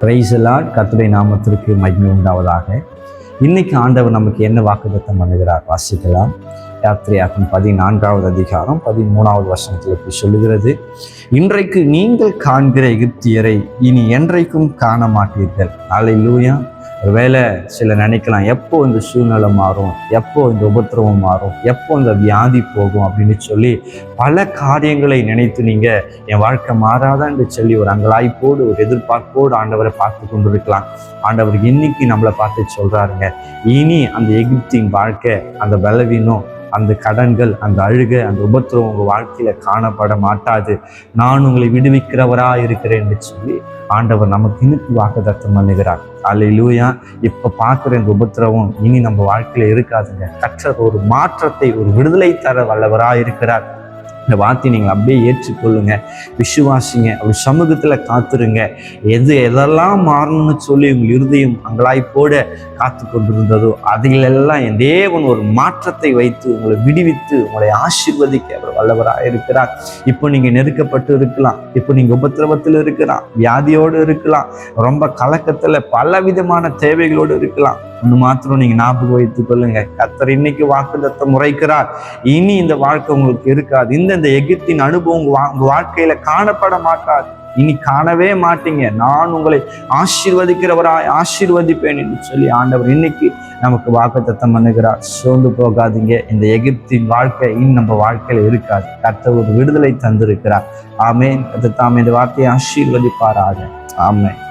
பிரைசலாட் கத்துடைய நாமத்திற்கு மகிமை உண்டாவதாக. இன்னைக்கு ஆண்டவர் நமக்கு என்ன வாக்குத்தம் பண்ணுகிறார்? வாசிக்கலாம். யாத்திரையாகும் பதினான்காவது அதிகாரம் பதிமூணாவது வசனத்தில் இப்படி சொல்லுகிறது. இன்றைக்கு நீங்கள் காண்கிற எகிப்தியரை இனி என்றைக்கும் காண மாட்டீர்கள். நாளை லூயா ஒருவேளை சில நினைக்கலாம் எப்போ இந்த சூழ்நிலை மாறும் எப்போ இந்த உபத்திரவம் மாறும் எப்போ இந்த வியாதி போகும் அப்படின்னு சொல்லி பல காரியங்களை நினைத்து நீங்க என் வாழ்க்கை மாறாதான் என்று சொல்லி ஒரு அங்கலாய்ப்போடு ஒரு எதிர்பார்ப்போடு ஆண்டவரை பார்த்து கொண்டிருக்கலாம். ஆண்டவர் இன்னைக்கு நம்மளை பார்த்து சொல்றாருங்க இனி அந்த எகிப்தின் வாழ்க்கை அந்த பலவீனம் அந்த கடன்கள் அந்த அழுகை அந்த உபத்திரம் உங்கள் வாழ்க்கையில காணப்பட மாட்டாது. நான் உங்களை விடுவிக்கிறவராக இருக்கிறேன் என்று சொல்லி ஆண்டவர் நமக்கு இன்னைக்கு வாக்குத்தத்தம் பண்ணுகிறார். அல்லையிலயா இப்போ பார்க்குற இந்த உபத்திரவம் இனி நம்ம வாழ்க்கையில் இருக்காதுங்க. கற்றர் ஒரு மாற்றத்தை ஒரு விடுதலை தர வல்லவராக இருக்கிறார் இந்த வார்த்தையை நீங்கள் அப்படியே ஏற்றுக்கொள்ளுங்க. விசுவாசிங்க. அப்படி சமூகத்தில் காத்துருங்க. எது எதெல்லாம் மாறணும்னு சொல்லி உங்கள் இருதயம் அங்கலாய்ப்போட காத்து கொண்டிருந்ததோ அதிலெல்லாம் என் தேவன் ஒரு மாற்றத்தை வைத்து உங்களை விடுவித்து உங்களை ஆசீர்வதிக்க அவர் வல்லவராக இருக்கிறார். இப்போ நீங்கள் நெருக்கப்பட்டு இருக்கலாம். இப்போ நீங்கள் உபத்திரவத்தில் இருக்கலாம். வியாதியோடு இருக்கலாம். ரொம்ப கலக்கத்தில் பல விதமான தேவைகளோடு இருக்கலாம். ஒன்று மாத்திரம் நீங்கள் ஞாபகம் வைத்துக் கொள்ளுங்க. கத்தர் இன்னைக்கு வாக்குத்தத்தம் முறைக்கிறார். இனி இந்த வாழ்க்கை உங்களுக்கு இருக்காது. இந்த இந்த எகிப்தின் அனுபவம் உங்கள் வா- வாழ்க்கையில காணப்பட மாட்டாது. இனி காணவே மாட்டீங்க. நான் உங்களை ஆசீர்வதிக்கிறவராய் ஆசீர்வதிப்பேன் என்று சொல்லி ஆண்டவர் இன்னைக்கு நமக்கு வாக்குத்தத்தம் பண்ணுகிறார். சோர்ந்து போகாதீங்க. இந்த எகிப்தின் வாழ்க்கை இனி நம்ம வாழ்க்கையில இருக்காது. கர்த்தர் ஒரு விடுதலை தந்திருக்கிறார். ஆமேன். கத்த தாம் இந்த வார்த்தையை ஆசீர்வதிப்பாராக. ஆமே